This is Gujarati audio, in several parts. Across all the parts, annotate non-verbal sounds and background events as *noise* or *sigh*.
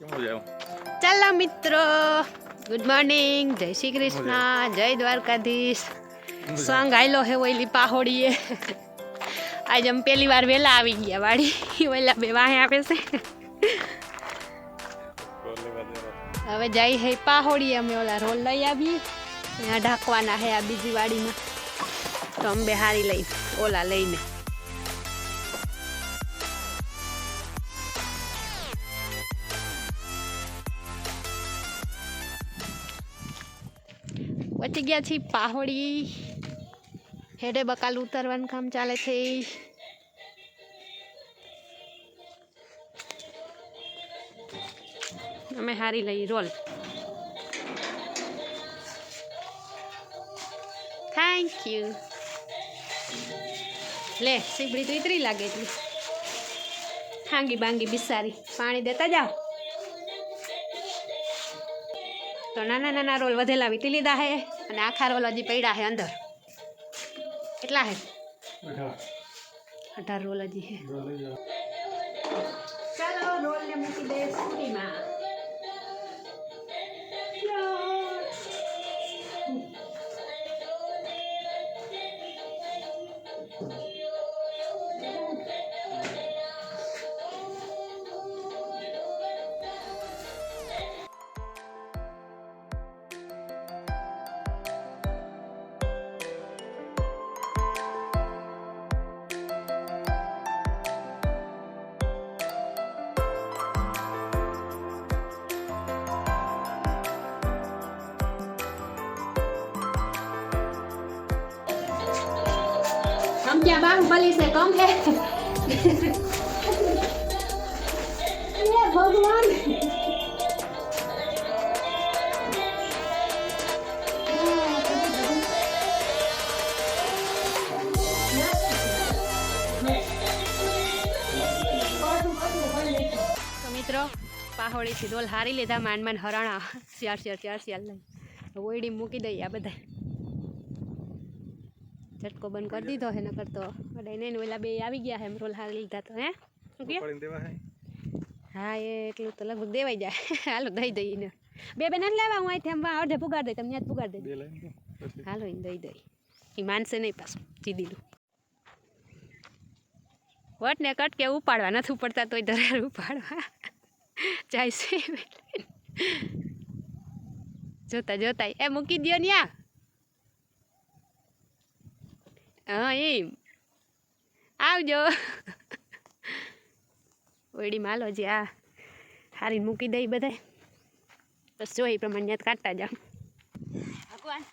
ચાલો મિત્રો ગુડ મોર્નિંગ જય શ્રી કૃષ્ણ. જય દ્વારકાધીશ. સોંગ આયલો હે ઓલી પાહોડીએ. આજે અમે પહેલી વાર વહેલા આવી ગયા વાડી. *laughs* ઓલા બે વાહે આપે છે. હવે જઈ હે પાહોડીએ અમે ઓલા રોલ લઈ આવી અહીંયા ઢાંકવાના હે આ બીજી વાડીમાં. તો અમે હારી લઈ ઓલા લઈને. પહોંચી ગયા છીએ પાહોડી. હેડે બકાલ ઉતરવાનું કામ ચાલે છે. અમે હારી લઈ, રોલ. થેન્ક યુ લે સીબડી તો ઇતરી લાગે એટલી હાંગી બાંગી બિસારી. પાણી દેતા જાઓ. તો નાના નાના રોલ વધેલા વીટી લીધા હે. અને આખા રોલ હજી પડ્યા છે અંદર. કેટલા હે? અઢાર. રોલ હજી છે ચાલો રોલ ને મૂકી દઈએ સ્કૂટીમાં. हम क्या बाहुबली से कम है ये भगवान તો મિત્રો પાહોડીથી ડોલ હારી લીધા માંડ માંડ હરાણા શિયાળ શિયાળ ચાર શિયાળ લઈ ઓયડી મૂકી દઈએ આ બધા ઝટકો બંધ કરી દીધો હે નકર તો અડાઈ નહીં ઓલા બે આવી ગયા હે રોલ હાલ લીધા તો હે? શું હે? એ એટલું તો લગભગ દેવાઈ જાય. *laughs* હાલો દઈ દઈને બે બે નથી લેવા હું અહીંથી આમ અડધે પુગાડ દઈ તમને પુગાડ દઈ. દો હાલો એને દઈ દઈ. એ માનશે નહીં પાછું દીધું. વટ ને કટ કે ઉપાડવા નથી ઉપડતા તોય ધરાર ઉપાડવા. જાય છે. જોતા જોતા એ મૂકી દ્યો ને આ હા એમ આવજો. ઓયડી માલો જે આ હારી મૂકી દઈ બધાય. બસ જો એ પ્રમાણે યાદ કાઢતા જાઓ. ભગવાન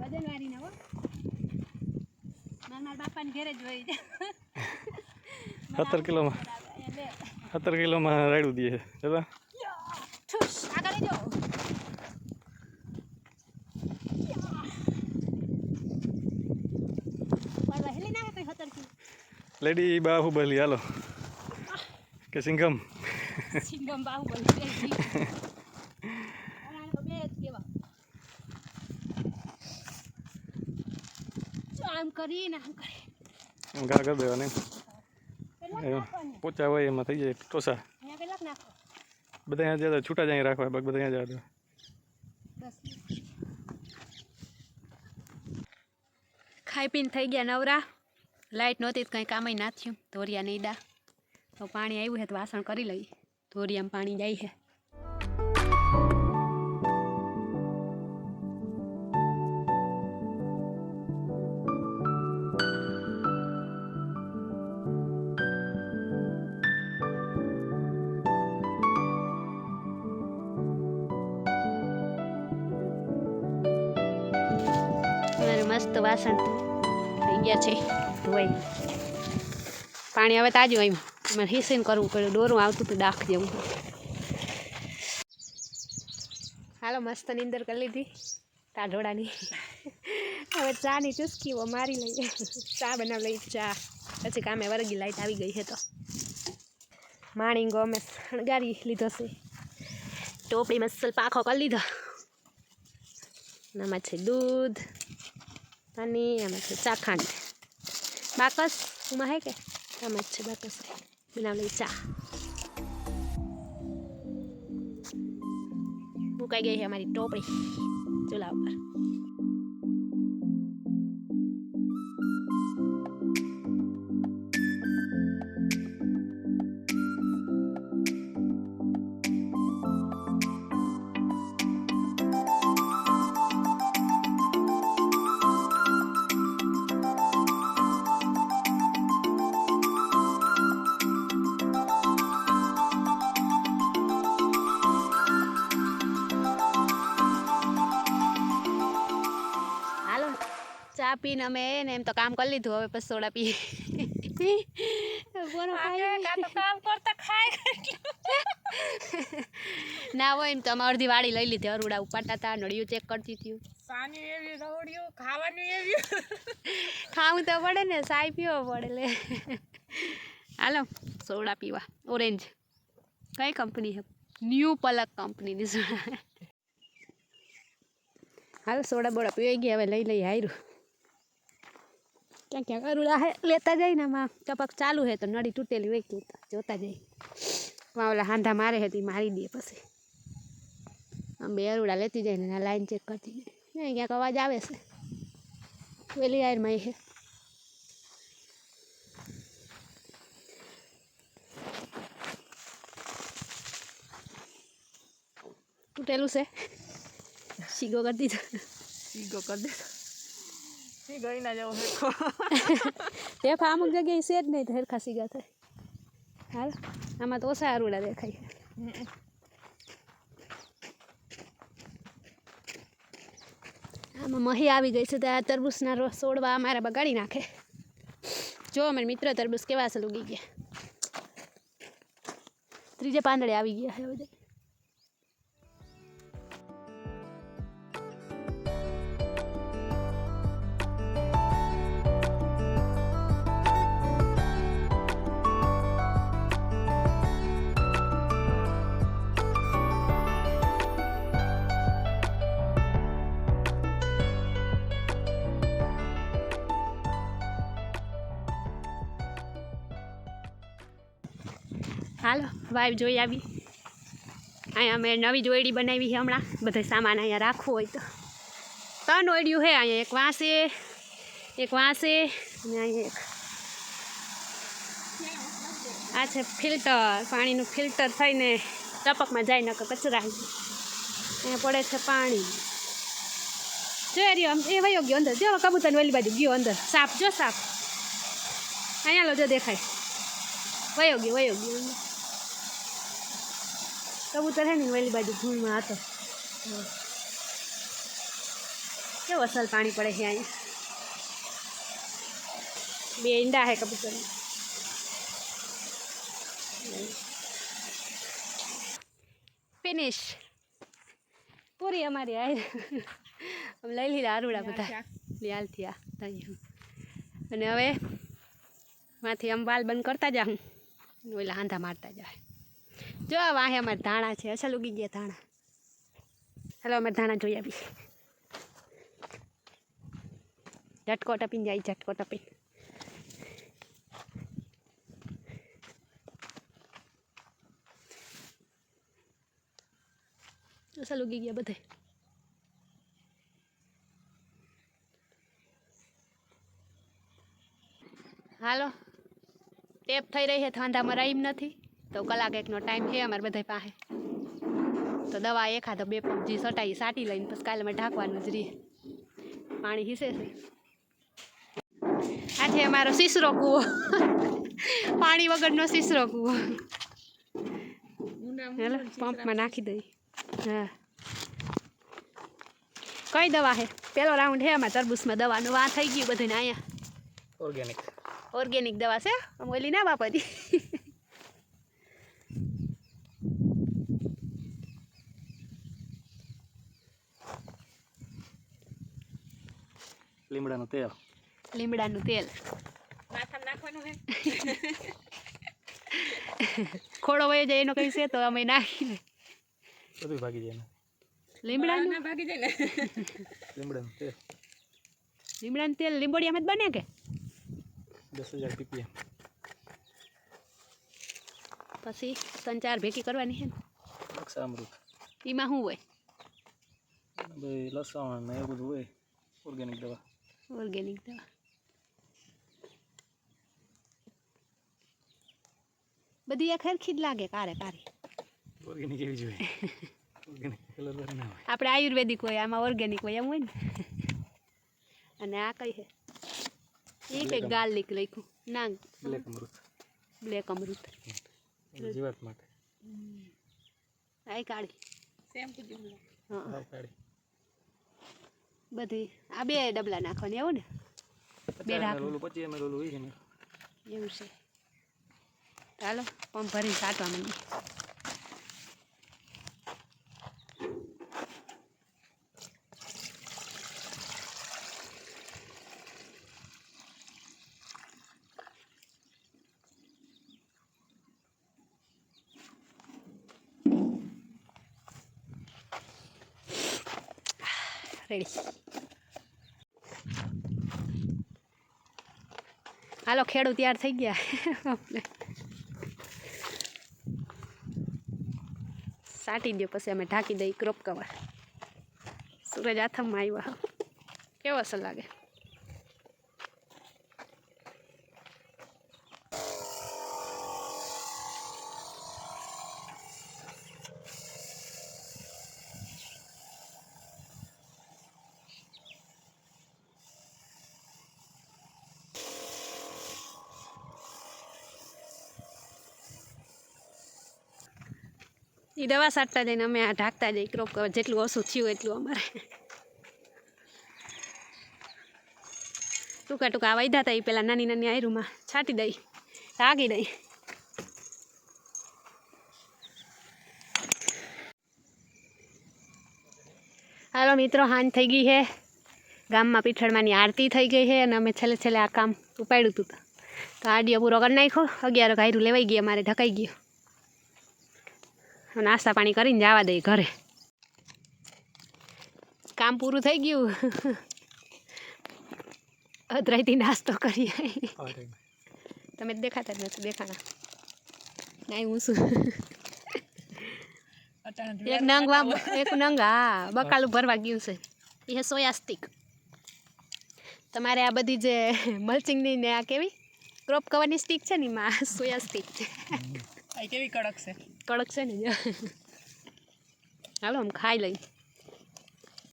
વજન વાળીને હો. મારા બાપાને ઘેરે જ હોય સત્તર કિલોમાં સત્તર કિલોમાં રાડું દે છે. આગળ જો પાડવા હેલી નાખે કઈ હતર કિલો લેડી બાહુબલી હાલો કે સિંઘમ સિંગમ બાહુબલી આમ કરીને એમ ઘા કરી દેવાની કેટલાક પોચા હોય એમાં થઈ જાય ટોસા બધા અહીંયા જતા છૂટા જ અહીં રાખવા બાકી બધા અહીંયા જતા ખાઈ પીને થઈ ગયા નવરા લાઇટ નહોતી તો કંઈ કામય ના થયું. ધોરિયા નહીં દા. તો પાણી આવ્યું છે તો વાસણ કરી લઈ ધોરિયામાં પાણી જાય છે મસ્ત વાસણ થઈ ગયા છે. ધોવાઈ પાણી હવે તાજું આવ્યું. એમાં હિસીને કરવું પડ્યું. દોરું આવતું હતું ડાખ જેવું. હાલો, મસ્ત નીંદર કરી લીધી ટાઢોળાની. હવે ચાની ચુસ્કીઓ મારી લઈએ. ચા બનાવી લઈ ચા. પછી કામે વરગી લાઈટ આવી ગઈ છે તો. માણીંગો અમે શણગારી લીધો છે. ટોપડી મસલ પાખો કરી લીધો. આમાં છે દૂધ અને આમાં છે ચાખાંડ. બાકસ ઉમાં હે કે આમ જ છે બાકસ બનાવ લઈ ચા મુકાઈ ગઈ છે અમારી ટોપડી ચૂલા ઉપર ચા પીને અમે ને એમ તો કામ કરી લીધું હવે પછી સોડા પી ના હોય એમ તો અમે અડધી વાળી લઈ લીધી અરુડા ઉપાડતા હતા નળિયું ચેક કરતી એવી ખાવું તો પડે ને સાય પીવો પડે લે. હાલો સોડા પીવા. ઓરેન્જ કઈ કંપની છે? ન્યૂ પલક કંપનીની સોડા. હાલો સોડા બોડા પીવાઈ ગયા હવે લઈ લઈ હાર્યું ક્યાં ક્યાં અરુડા હે લેતા જાય ને આમાં ટપક ચાલુ હે તો નળી તૂટેલી હોય કે જોતા જાય. માં ઓલા હાંધા મારે હતી મારી દે પછી. આમ બે અરુડા લેતી જાય ને લાઈન ચેક કરતી જાય. ક્યાંક અવાજ આવે છે. વેલી આયરમાં છે તૂટેલું છે. શીગો કરી દીધો. સીગો કરી દે ગઈ ના જવું હેઠો ટેફા *laughs* અમુક જગ્યાએ છે જ નહીં તો હરખા સીગા થાય. હાલ, આમાં તો ઓછા આરુડા દેખાય આમાં મહી આવી ગઈ છે તો આ તરબૂચના રસ સોડવા અમારે બગાડી નાખે. જો અમારે મિત્ર તરબૂચ કેવા સલુગી લૂગી ગયા. ત્રીજે પાંદડે આવી ગયા છે બધા હાલો, વાઈફ જોઈ આવી. અહીંયા અમે નવી જોઈડી બનાવી છે હમણાં. બધો સામાન અહીંયા રાખવો હોય તો. ત્રણ ઓયડિયું છે, અહીંયા એક વાંસે એક વાંસે, અને અહીંયા એક. આ છે ફિલ્ટર, પાણીનું ફિલ્ટર થઈને ટપકમાં જાય, નકર કચરા અહીંયા પડે છે પાણી. જોઈ રહ્યો, એ વયો ગયો અંદર. જો કબૂતર ઓલી બાજુ ગયો અંદર. સાપ, જો સાપ. અહીંયા લો, જો દેખાય. વયો ગયો વયો ગયો. કબૂતર હે ને વહેલી બાજુ ભૂણમાં હતો. કેવો અસલ પાણી પડે છે અહીં બે ઈંડા હે કબૂતર ફિનિશ પૂરી અમારી આય અમે લઈ લીધા આરુડા બધા. લ્યાલથી આ ત્યાં અને હવે માંથી આમ વાલ બંધ કરતા જાઉં. ઓલા હાંધા મારતા જાય જો આ વાહે અમારે ધાણા છે, અસલ ઉગી ગયા ધાણા. ચાલો અમે ધાણા જોઈ આવી ઝટકો ટપીને જાય, ઝટકો ટપીને. અસલ ઉગી ગયા બધે. હાલો, ટેપ થઈ રહી છે થાંધામાં રહીમ નથી. તો કલાક એકનો ટાઈમ છે અમારે બધા પાસે. તો દવા એખાદો બે પબજી સટાઈ સાટી લઈને પછી કાલે અમે ઢાંકવાનું જ રહીએ. પાણી હિસે છે. આ છે અમારો સીસરો કૂવો. પાણી વગરનો સીસરો કૂવો. હેલો પંપમાં નાખી દઈ હા. કઈ દવા છે? પેલો રાઉન્ડ છે અમારે તરબૂચમાં દવાનું. વાં થઈ ગયું બધાને અહીંયા. ઓર્ગેનિક ઓર્ગેનિક દવા છે? ઓલી ના વાપરતી લીમડાનું તેલ લીમડાનું તેલ માથામાં નાખવાનું હે ખોડો વયો જાય એનો કઈ છે તો અમે નાખીને બધું ભાગી જાય ને લીમડાનું ના ભાગી જાય ને લીમડાનું તેલ લીમડાનું તેલ લીંબોડિયામાં જ બને કે દસ હજાર પીપીએમ પછી સંચાર ભેગી કરવાની છે ને અક્ષામૃત એમાં શું હોય લસણ ને એવું બધું હોય ઓર્ગેનિક દવા ઓર્ગેનિક દવા. બધી આ સરખી જ લાગે કારે કારે. ઓર્ગેનિક એવી જોઈએ ઓર્ગેનિક કલર ના હોય. આપણે આયુર્વેદિક હોય આમાં ઓર્ગેનિક હોય એમ હોય ને. અને આ કઈ છે? એ કંઈક ગાર્લિક લખ્યું. ના બ્લેક અમૃત. બ્લેક અમૃત. જીવાત માટે. આ કાળી શેમ્પુ જેવું હા કાળી બધી. આ બે ડબલા નાખવાની એવું ને. બે ml પચીસ હોય છે એવું છે. ચાલો પંપ ભરી કાઢવા માંડી રેડી હાલો ખેડૂત તૈયાર થઈ ગયા સાટી દો પછી અમે ઢાંકી દઈ ક્રોપ કવર સૂરજ આથમમાં આવ્યા કેવો અસર લાગે એ દવા સાટતા જઈને અમે આ ઢાંકતા જઈ ક્રોપ કવર જેટલું ઓછું થયું એટલું અમારે. ટૂંકા ટૂંકા વાયદા હતા એ પેલા નાની નાની આયરુમાં છાંટી દઈ આગી દઈ. હાલો મિત્રો, હાંજ થઈ ગઈ છે ગામમાં પીઠળમાંની આરતી થઈ ગઈ છે અને અમે છેલ્લે છેલ્લે આ કામ ઉપાડ્યું હતું. તો આડિયો પૂરો કરી નાખ્યો. અગિયાર ઘાયરું લેવાઈ ગયા, અમારે ઢકાઈ ગયું. નાસ્તા પાણી કરીને જવા દઈએ ઘરે. કામ પૂરું થઈ ગયું. અધરાઈથી નાસ્તો કરીએ તમે જ દેખાતા જ નથી દેખાણા. ના હું શું? એક નંગ વા એક નંગ હા બકાલું ભરવા ગયું છે. એ સોયાસ્તિક સોયા સ્ટીક તમારે આ બધી જે મલ્ચિંગની ને આ કેવી? ક્રોપ કવરની સ્ટીક છે ને એમાં સોયા સ્ટીક છે કેવી કડક છે? કડક છે ને હાલો આમ ખાઈ લઈ